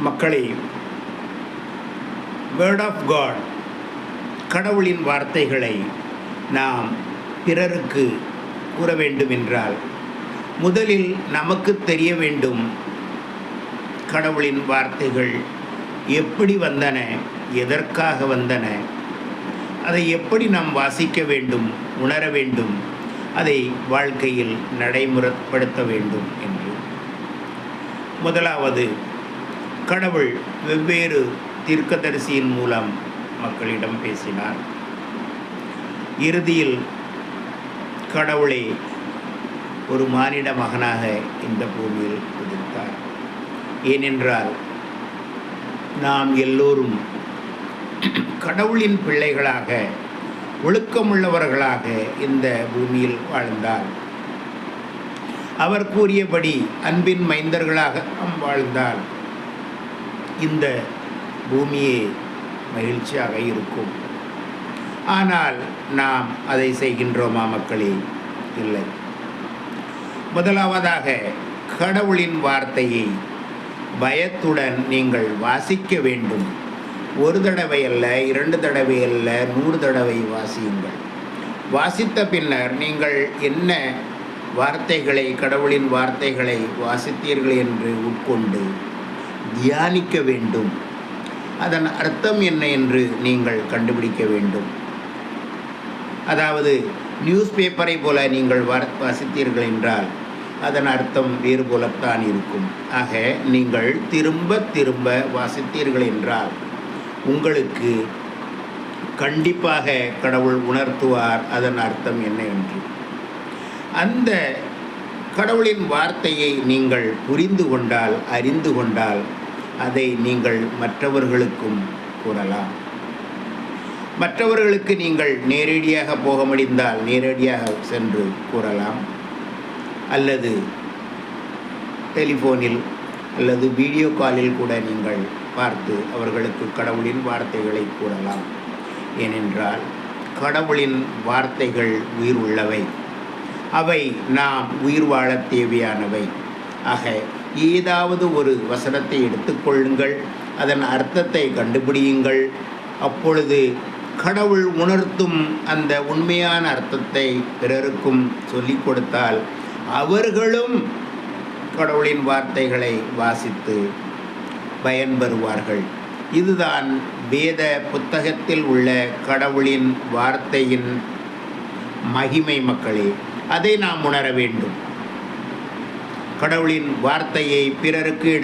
மக்களை word of God கடவுளின் வார்த்தைகளை நாம் பிறருக்கு கூற வேண்டும் என்றால் முதலில் நமக்கு தெரிய வேண்டும் கடவுளின் வார்த்தைகள் எப்படி வந்தன எதற்காக வந்தன அதை எப்படி நாம் வாசிக்க வேண்டும் உணர வேண்டும் அதை வாழ்க்கையில் நடைமுறைப்படுத்த வேண்டும் என்று. முதலாவது கடவுள் வெவ்வேறு தீர்க்கதரிசியின் மூலம் மக்களிடம் பேசினார். இறுதியில் கடவுளை ஒரு மானிட மகனாக இந்த பூமியில் உதித்தார் ஏனென்றால் நாம் எல்லோரும் கடவுளின் பிள்ளைகளாக ஒழுக்கமுள்ளவர்களாக இந்த பூமியில் வாழ்ந்தார் அவர் கூறியபடி அன்பின் மைந்தர்களாக நாம் வாழ்ந்தார் இந்த பூமியே மகிழ்ச்சியாக இருக்கும். ஆனால் நாம் அதை செய்கின்றோமா மக்களே? இல்லை. முதலாவதாக கடவுளின் வார்த்தையை பயத்துடன் நீங்கள் வாசிக்க வேண்டும். ஒரு தடவை அல்ல இரண்டு தடவை அல்ல நூறு தடவை வாசியுங்கள். வாசித்த பின்னர் நீங்கள் என்ன வார்த்தைகளை கடவுளின் வார்த்தைகளை வாசித்தீர்கள் என்று உட்கொண்டு தியானிக்க வேண்டும். அதன் அர்த்தம் என்ன என்று நீங்கள் கண்டுபிடிக்க வேண்டும். அதாவது நியூஸ் பேப்பரை போல நீங்கள் வார் வாசித்தீர்கள் என்றால் அதன் அர்த்தம் வேறு போலத்தான் இருக்கும். ஆக நீங்கள் திரும்ப திரும்ப வாசித்தீர்கள் என்றால் உங்களுக்கு கண்டிப்பாக கடவுள் உணர்த்துவார். அதன் அர்த்தம் என்ன என்று. அந்த கடவுளின் வார்த்தையை நீங்கள் புரிந்து கொண்டால் அறிந்து கொண்டால் அதை நீங்கள் மற்றவர்களுக்கும் கூறலாம். மற்றவர்களுக்கு நீங்கள் நேரடியாக போக முடிந்தால் நேரடியாக சென்று கூறலாம். அல்லது டெலிஃபோனில் அல்லது வீடியோ காலில் கூட நீங்கள் பார்த்து அவர்களுக்கு கடவுளின் வார்த்தைகளை கூறலாம். ஏனென்றால் கடவுளின் வார்த்தைகள் உயிர் உள்ளவை அவை நாம் உயிர் வாழ தேவையானவை. ஆக ஏதாவது ஒரு வசனத்தை எடுத்துக்கொள்ளுங்கள் அதன் அர்த்தத்தை கண்டுபிடியுங்கள். அப்பொழுது கடவுள் உணர்த்தும் அந்த உண்மையான அர்த்தத்தை பிறருக்கும் சொல்லிக் கொடுத்தால் அவர்களும் கடவுளின் வார்த்தைகளை வாசித்து பயன்பெறுவார்கள். இதுதான் வேத புத்தகத்தில் உள்ள கடவுளின் வார்த்தையின் மகிமை மக்களே. அதை நாம் உணர வேண்டும். கடவுளின் வார்த்தையை பிறருக்கு